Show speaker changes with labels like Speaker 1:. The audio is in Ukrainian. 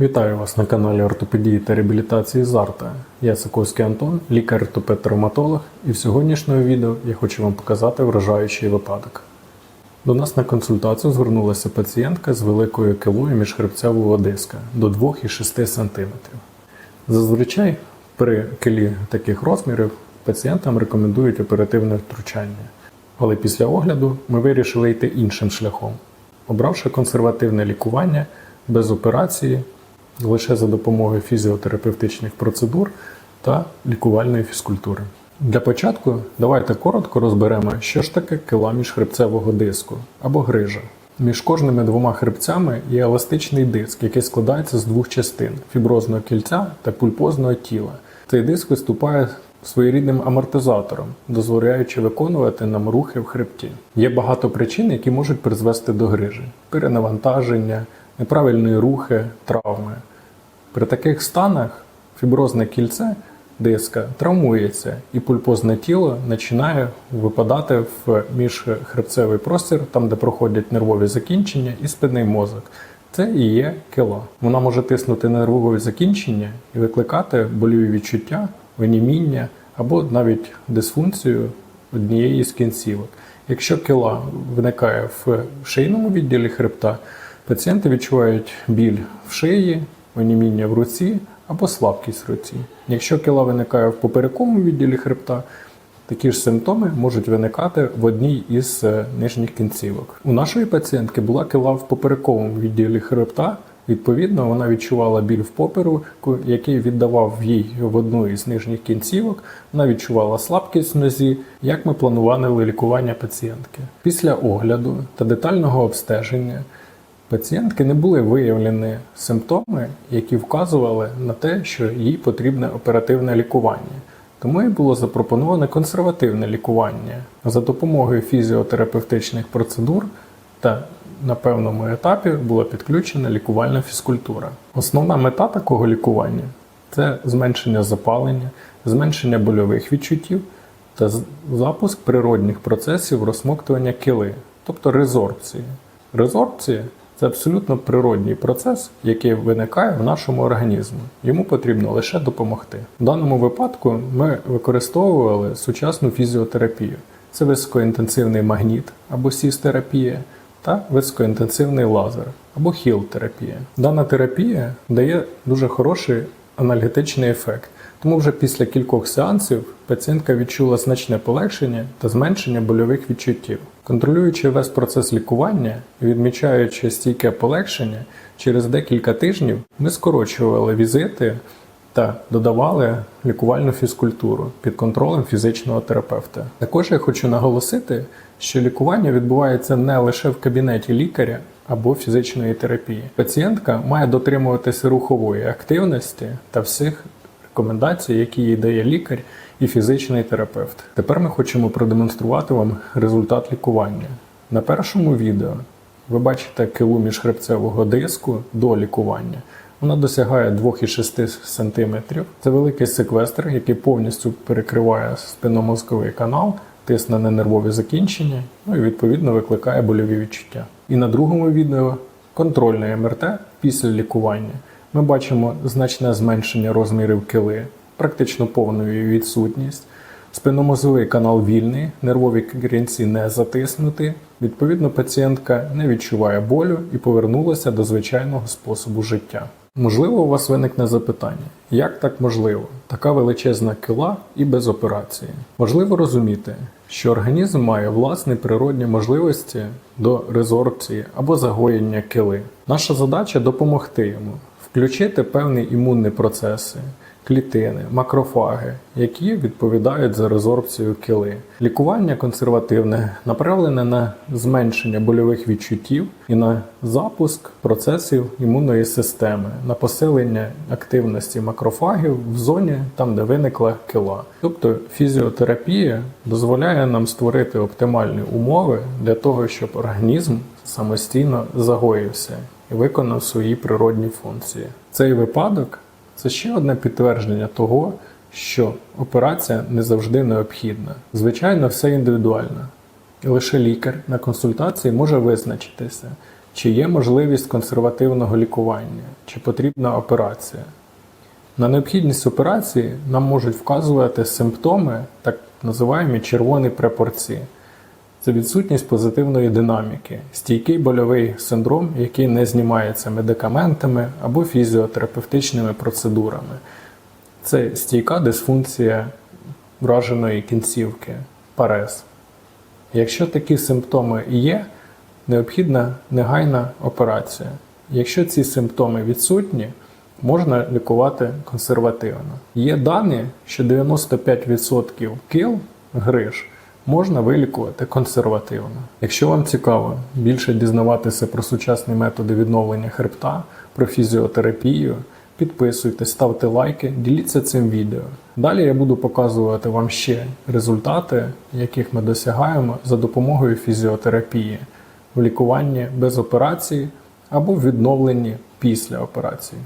Speaker 1: Вітаю вас на каналі ортопедії та реабілітації Зарта. Я Сокольський Антон, лікар-ортопед-травматолог, і в сьогоднішньому відео я хочу вам показати вражаючий випадок. До нас на консультацію звернулася пацієнтка з великою килою міжхребцевого диска до 2,6 см. Зазвичай при килі таких розмірів пацієнтам рекомендують оперативне втручання. Але після огляду ми вирішили йти іншим шляхом, обравши консервативне лікування без операції, лише за допомогою фізіотерапевтичних процедур та лікувальної фізкультури. Для початку давайте коротко розберемо, що ж таке кила міжхребцевого диску або грижа. Між кожними двома хребцями є еластичний диск, який складається з двох частин фіброзного кільця та пульпозного тіла. Цей диск виступає своєрідним амортизатором, дозволяючи виконувати нам рухи в хребті. Є багато причин, які можуть призвести до грижі: перенавантаження, неправильні рухи, травми. При таких станах фіброзне кільце диска травмується, і пульпозне тіло починає випадати в міжхребцевий простір, там де проходять нервові закінчення і спинний мозок. Це і є кила. Вона може тиснути на нервові закінчення і викликати больові відчуття, оніміння або навіть дисфункцію однієї з кінцівок. Якщо кила виникає в шийному відділі хребта, пацієнти відчувають біль в шиї, оніміння в руці або слабкість в руці. Якщо кила виникає в поперековому відділі хребта, такі ж симптоми можуть виникати в одній із е, нижніх кінцівок. У нашої пацієнтки була кила в поперековому відділі хребта. Відповідно, вона відчувала біль в попереку, який віддавав їй в одну із нижніх кінцівок. Вона відчувала слабкість в нозі, як ми планували лікування пацієнтки. Після огляду та детального обстеження пацієнтки не були виявлені симптоми, які вказували на те, що їй потрібне оперативне лікування. Тому і було запропоноване консервативне лікування за допомогою фізіотерапевтичних процедур та на певному етапі була підключена лікувальна фізкультура. Основна мета такого лікування це зменшення запалення, зменшення больових відчуттів та запуск природних процесів розсмоктування кили, тобто резорбції. Резорбція це абсолютно природній процес, який виникає в нашому організмі. Йому потрібно лише допомогти. В даному випадку ми використовували сучасну фізіотерапію. Це високоінтенсивний магніт або сіс-терапія та високоінтенсивний лазер або хіл-терапія. Дана терапія дає дуже хороший анальгетичний ефект. Тому вже після кількох сеансів пацієнтка відчула значне полегшення та зменшення больових відчуттів. Контролюючи весь процес лікування і відмічаючи стійке полегшення, через декілька тижнів ми скорочували візити та додавали лікувальну фізкультуру під контролем фізичного терапевта. Також я хочу наголосити, що лікування відбувається не лише в кабінеті лікаря або фізичної терапії. Пацієнтка має дотримуватися рухової активності та всіх рекомендацій, які їй дає лікар і фізичний терапевт. Тепер ми хочемо продемонструвати вам результат лікування. На першому відео ви бачите килу міжхребцевого диску до лікування. Вона досягає 2,6 см. Це великий секвестр, який повністю перекриває спинномозковий канал, тисне на нервові закінчення, ну і відповідно викликає больові відчуття. І на другому відео контрольне МРТ після лікування. Ми бачимо значне зменшення розмірів кили, практично повну відсутність. Спинномозовий канал вільний, нервові крінці не затиснуті. Відповідно, пацієнтка не відчуває болю і повернулася до звичайного способу життя. Можливо, у вас виникне запитання, як так можливо? Така величезна кила і без операції. Важливо розуміти, що організм має власні природні можливості до резорбції або загоєння кили. Наша задача допомогти йому, включити певні імунні процеси, клітини, макрофаги, які відповідають за резорбцію кили. Лікування консервативне направлене на зменшення больових відчуттів і на запуск процесів імунної системи, на посилення активності макрофагів в зоні там, де виникла кила. Тобто фізіотерапія дозволяє нам створити оптимальні умови для того, щоб організм самостійно загоївся і виконав свої природні функції. Цей випадок це ще одне підтвердження того, що операція не завжди необхідна. Звичайно, все індивідуально. І лише лікар на консультації може визначитися, Чи є можливість консервативного лікування, чи потрібна операція? На необхідність операції нам можуть вказувати симптоми, так називаємо червоні препорції. Це відсутність позитивної динаміки, стійкий больовий синдром, який не знімається медикаментами або фізіотерапевтичними процедурами. Це стійка дисфункція враженої кінцівки, парез. Якщо такі симптоми є, необхідна негайна операція. Якщо ці симптоми відсутні, можна лікувати консервативно. Є дані, що 95% кил гриж можна вилікувати консервативно. Якщо вам цікаво більше дізнаватися про сучасні методи відновлення хребта, про фізіотерапію, підписуйтесь, ставте лайки, діліться цим відео. Далі я буду показувати вам ще результати, яких ми досягаємо за допомогою фізіотерапії в лікуванні без операції або в відновленні після операції.